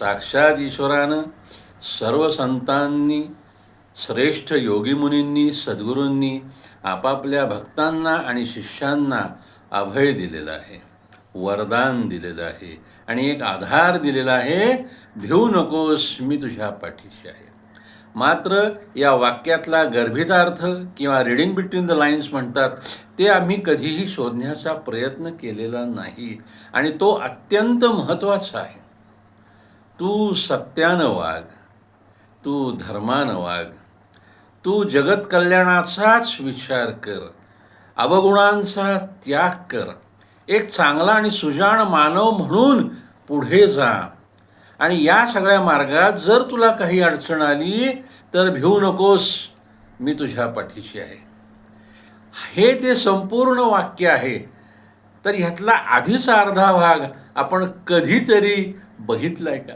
साक्षात ईश्वरानं सर्व संतांनी श्रेष्ठ योगीमुनींनी सद्गुरूंनी आपापल्या भक्तांना आणि शिष्यांना अभय दिलेलं आहे वरदान दिलेलं आहे आणि एक आधार दिलेला आहे भिवू नकोस मी तुझ्या पाठीशी आहे. मात्र या वाक्यातला गर्भितार्थ किंवा रिडिंग बिटवीन द लाईन्स म्हणतात ते आम्ही कधीही शोधण्याचा प्रयत्न केलेला नाही आणि तो अत्यंत महत्त्वाचा आहे. तू सत्यानं वाग तू धर्मानं वाग तू जगत कल्याणाचाच विचार कर अवगुणांचा त्याग कर एक चांगला आणि सुजाण मानव म्हणून पुढे जा. आणि या सगळ्या मार्गात जर तुला काही अडचण आली तर भिवू नकोस मी तुझ्या पाठीशी आहे. हे ते संपूर्ण वाक्य आहे. तर ह्यातला आधीचा अर्धा भाग आपण कधीतरी बघितला आहे का?